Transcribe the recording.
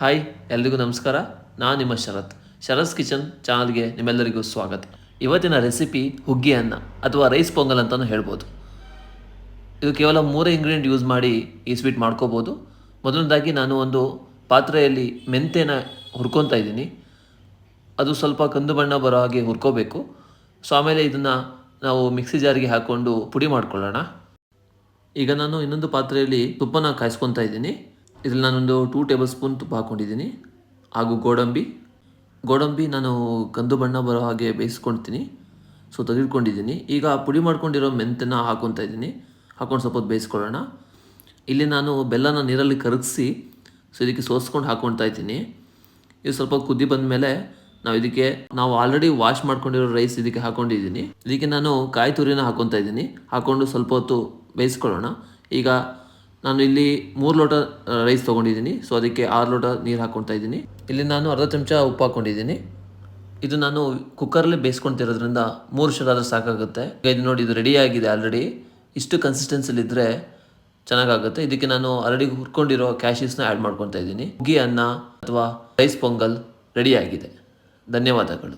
Hi ಎಲ್ರಿಗೂ ನಮಸ್ಕಾರ. ನಾನು ನಿಮ್ಮ ಶರತ್. ಶರತ್ ಕಿಚನ್ ಚಾನಲ್ಗೆ ನಿಮ್ಮೆಲ್ಲರಿಗೂ ಸ್ವಾಗತ. ಇವತ್ತಿನ ರೆಸಿಪಿ ಹುಗ್ಗಿ ಅನ್ನ ಅಥವಾ ರೈಸ್ ಪೊಂಗಲ್ ಅಂತಲೂ ಹೇಳ್ಬೋದು. ಇದು ಕೇವಲ ಮೂರೇ ಇಂಗ್ರೀಡಿಯೆಂಟ್ ಯೂಸ್ ಮಾಡಿ ಈ ಸ್ವೀಟ್ ಮಾಡ್ಕೋಬೋದು. ಮೊದಲನೇದಾಗಿ ನಾನು ಒಂದು ಪಾತ್ರೆಯಲ್ಲಿ ಮೆಂತೆನ ಹುರ್ಕೊತಾ ಇದ್ದೀನಿ. ಅದು ಸ್ವಲ್ಪ ಕಂದು ಬಣ್ಣ ಬರೋ ಹಾಗೆ ಹುರ್ಕೋಬೇಕು. ಸೊ ಆಮೇಲೆ ಇದನ್ನು ನಾವು ಮಿಕ್ಸಿ ಜಾರಿಗೆ ಹಾಕ್ಕೊಂಡು ಪುಡಿ ಮಾಡ್ಕೊಳ್ಳೋಣ. ಈಗ ನಾನು ಇನ್ನೊಂದು ಪಾತ್ರೆಯಲ್ಲಿ ತುಪ್ಪನ ಕಾಯಿಸ್ಕೊತಾ ಇದ್ದೀನಿ. ಇದರಲ್ಲಿ ನಾನೊಂದು ಟೂ ಟೇಬಲ್ ಸ್ಪೂನ್ ತುಪ್ಪ ಹಾಕ್ಕೊಂಡಿದ್ದೀನಿ ಹಾಗೂ ಗೋಡಂಬಿ. ಗೋಡಂಬಿ ನಾನು ಕಂದು ಬಣ್ಣ ಬರೋ ಹಾಗೆ ಬೇಯಿಸ್ಕೊಳ್ತೀನಿ. ಸೊ ತೆಗೆದುಕೊಂಡಿದ್ದೀನಿ. ಈಗ ಪುಡಿ ಮಾಡ್ಕೊಂಡಿರೋ ಮೆಂತನ್ನ ಹಾಕ್ಕೊತಾ ಇದ್ದೀನಿ. ಹಾಕ್ಕೊಂಡು ಸ್ವಲ್ಪ ಹೊತ್ತು ಬೇಯಿಸ್ಕೊಳ್ಳೋಣ. ಇಲ್ಲಿ ನಾನು ಬೆಲ್ಲನ ನೀರಲ್ಲಿ ಕರಗಿಸಿ ಸೊ ಇದಕ್ಕೆ ಸೋಸ್ಕೊಂಡು ಹಾಕ್ಕೊಳ್ತಾ ಇದ್ದೀನಿ. ಇದು ಸ್ವಲ್ಪ ಕುದಿ ಬಂದಮೇಲೆ ನಾವು ಇದಕ್ಕೆ, ನಾವು ಆಲ್ರೆಡಿ ವಾಶ್ ಮಾಡ್ಕೊಂಡಿರೋ ರೈಸ್ ಇದಕ್ಕೆ ಹಾಕೊಂಡಿದ್ದೀನಿ. ಇದಕ್ಕೆ ನಾನು ಕಾಯಿ ತುರಿನ ಹಾಕೊತಾ ಇದ್ದೀನಿ. ಹಾಕ್ಕೊಂಡು ಸ್ವಲ್ಪ ಹೊತ್ತು ಬೇಯಿಸ್ಕೊಳ್ಳೋಣ. ಈಗ ನಾನು ಇಲ್ಲಿ ಮೂರು ಲೋಟ ರೈಸ್ ತೊಗೊಂಡಿದ್ದೀನಿ. ಸೊ ಅದಕ್ಕೆ ಆರು ಲೋಟ ನೀರು ಹಾಕ್ಕೊತಾ ಇದ್ದೀನಿ. ಇಲ್ಲಿ ನಾನು ಅರ್ಧ ಚಮಚ ಉಪ್ಪು ಹಾಕ್ಕೊಂಡಿದ್ದೀನಿ ಇದು ನಾನು ಕುಕ್ಕರಲ್ಲೇ ಬೇಯಿಸ್ಕೊಳ್ತಿರೋದ್ರಿಂದ ಮೂರು ಆದರೂ ಸಾಕಾಗುತ್ತೆ. ಇದು ನೋಡಿ, ಇದು ರೆಡಿ ಆಗಿದೆ ಆಲ್ರೆಡಿ ಇಷ್ಟು ಕನ್ಸಿಸ್ಟೆನ್ಸಿಲಿದ್ದರೆ ಚೆನ್ನಾಗಾಗುತ್ತೆ. ಇದಕ್ಕೆ ನಾನು ಆಲ್ರೆಡಿ ಹುರ್ಕೊಂಡಿರೋ ಕ್ಯಾಶಸ್ನ ಆ್ಯಡ್ ಮಾಡ್ಕೊತಾ ಇದ್ದೀನಿ. ಹುಗ್ಗಿ ಅನ್ನ ಅಥವಾ ರೈಸ್ ಪೊಂಗಲ್ ರೆಡಿ ಆಗಿದೆ. ಧನ್ಯವಾದಗಳು.